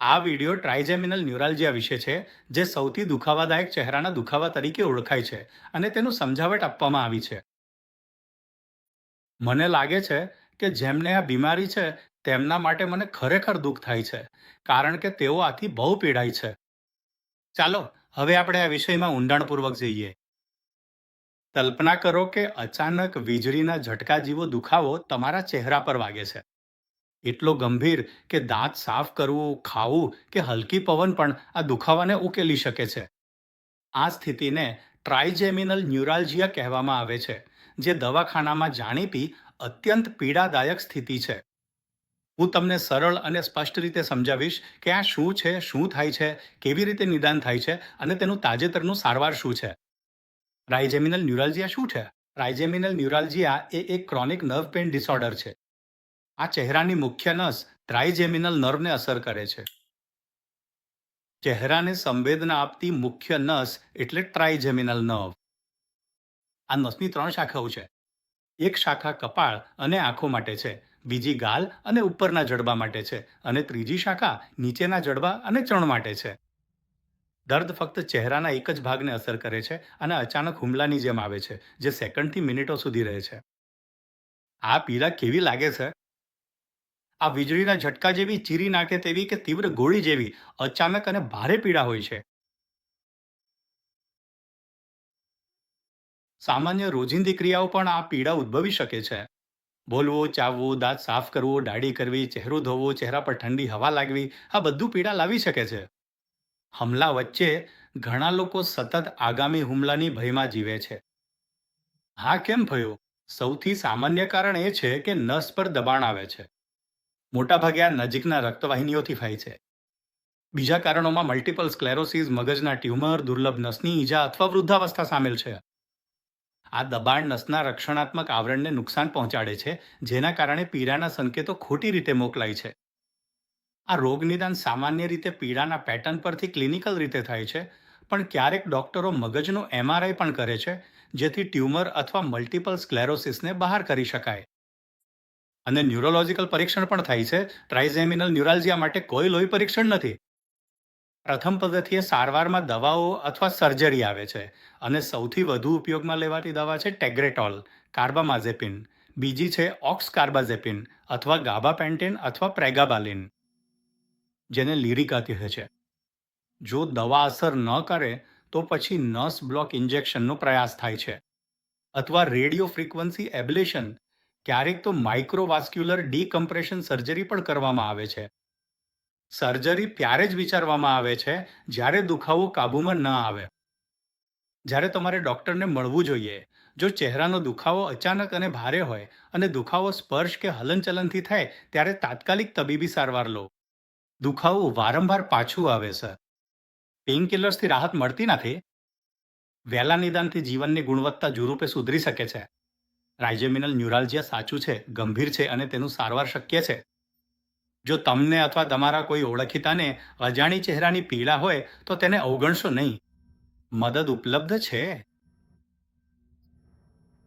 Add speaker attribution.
Speaker 1: આ વિડિયો ટ્રાઇજેમિનલ ન્યુરાલ્જિયા વિશે છે, જે સૌથી દુખાવાદાયક ચહેરાના દુખાવા તરીકે ઓળખાય છે અને તેનું સમજાવટ આપવામાં આવી છે. મને લાગે છે કે જેમને આ બીમારી છે, તેમના માટે મને ખરેખર દુઃખ થાય છે, કારણ કે તેઓ આથી બહુ પીડાય છે. ચાલો, હવે આપણે આ વિષયમાં ઊંડાણપૂર્વક જઈએ. કલ્પના કરો કે અચાનક વીજળીના ઝટકા જેવો દુખાવો તમારા ચહેરા પર વાગે છે. એટલો ગંભીર કે દાંત સાફ કરવું, ખાવું કે હલકી પવન પણ આ દુખાવાને ઉકેલી શકે છે. આ સ્થિતિને ટ્રાઇજેમિનલ ન્યુરાલ્જિયા કહેવામાં આવે છે, જે દવાખાનામાં જાણીતી અત્યંત પીડાદાયક સ્થિતિ છે. હું તમને સરળ અને સ્પષ્ટ રીતે સમજાવીશ કે આ શું છે, શું થાય છે, કેવી રીતે નિદાન થાય છે અને તેનું તાજેતરનું સારવાર શું છે. રાઇજેમિનલ ન્યુરાલ્જિયા શું છે? રાઇજેમિનલ ન્યુરાલ્જિયા એ એક ક્રોનિક નર્વ પેઇન ડિસઓર્ડર છે. આ ચહેરાની મુખ્ય નસ ટ્રાઇજેમિનલ નર્વને અસર કરે છે. ચહેરાને સંવેદના આપતી મુખ્ય નસ એટલે ટ્રાઇજેમિનલ નર્વ. આ નસની ત્રણ શાખાઓ છે. એક શાખા કપાળ અને આંખો માટે છે, બીજી ગાલ અને ઉપરના જડબા માટે છે અને ત્રીજી શાખા નીચેના જડબા અને ચણ માટે છે. દર્દ ફક્ત ચહેરાના એક જ ભાગને અસર કરે છે અને અચાનક હુમલાની જેમ આવે છે, જે સેકન્ડથી મિનિટો સુધી રહે છે. આ પીડા કેવી લાગે છે? આ વીજળીના ઝટકા જેવી, ચીરી નાખે તેવી કે તીવ્ર ગોળી જેવી અચાનક અને ભારે પીડા હોય છે. સામાન્ય રોજિંદી ક્રિયાઓ પણ આ પીડા ઉદ્ભવી શકે છે. બોલવું, ચાવવું, દાંત સાફ કરવું દાઢી કરવી, ચહેરો ધોવો, ચહેરા પર ઠંડી હવા લાગવી, આ બધું પીડા લાવી શકે છે. હમલા વચ્ચે ઘણા લોકો સતત આગામી હુમલાની ભયમાં જીવે છે. હા કેમ થયું? સૌથી સામાન્ય કારણ એ છે કે નસ પર દબાણ આવે છે. મોટાભાગે આ નજીકના રક્તવાહિનીઓથી થાય છે. બીજા કારણોમાં મલ્ટિપલ સ્ક્લેરોસિસ મગજના ટ્યુમર દુર્લભ નસની ઈજા અથવા વૃદ્ધાવસ્થા સામેલ છે. આ દબાણ નસના રક્ષણાત્મક આવરણને નુકસાન પહોંચાડે છે, જેના કારણે પીડાના સંકેતો ખોટી રીતે મોકલાય છે. આ રોગ નિદાન સામાન્ય રીતે પીડાના પેટર્ન પરથી ક્લિનિકલ રીતે થાય છે, પણ ક્યારેક ડોક્ટરો મગજનો એમઆરઆઈ પણ કરે છે, જેથી ટ્યુમર અથવા મલ્ટિપલ સ્ક્લેરોસિસને બહાર કરી શકાય. અને ન્યુરોલોજિકલ પરીક્ષણ પણ થાય છે. ટ્રાઇઝેમિનલ ન્યુરાલ્જિયા માટે કોઈ લોહી પરીક્ષણ નથી. પ્રથમ પદ્ધતિએ સારવારમાં દવાઓ અથવા સર્જરી આવે છે અને સૌથી વધુ ઉપયોગમાં લેવાતી દવા છે ટેગ્રેટોલ, કાર્બામાઝેપિન. બીજી છે ઓક્સ કાર્બાઝેપિન અથવા ગાબાપેન્ટેન અથવા પ્રેગાબાલિન, જેને લિરિકા કહે છે. જો દવા અસર ન કરે, તો પછી નસ બ્લોક ઇન્જેક્શનનો પ્રયાસ થાય છે. અથવા રેડિયો ફ્રીક્વન્સી એબ્લેશન ક્યારેક તો માઇક્રોવાસ્ક્યુલર ડીકમ્પ્રેશન સર્જરી પણ કરવામાં આવે છે. સર્જરી ત્યારે જ વિચારવામાં આવે છે, જ્યારે દુખાવો કાબૂમાં ન આવે. જ્યારે તમારે ડૉક્ટરને મળવું જોઈએ, જો ચહેરાનો દુખાવો અચાનક અને ભારે હોય અને દુખાવો સ્પર્શ કે હલનચલનથી થાય, ત્યારે તાત્કાલિક તબીબી સારવાર લો. દુખાવો વારંવાર પાછું આવે છે. પેઇનકિલર્સથી રાહત મળતી નથી. વહેલા નિદાનથી જીવનની ગુણવત્તા જુરૂપે સુધરી શકે છે. રાઇજેમિનલ ન્યુરાલજિયા સાચું છે, ગંભીર છે અને તેનું સારવાર શક્ય છે. જો તમને અથવા તમારા કોઈ ઓળખીતાને અજાણી ચહેરાની પીડા હોય, તો તેને અવગણશો નહીં. મદદ ઉપલબ્ધ છે?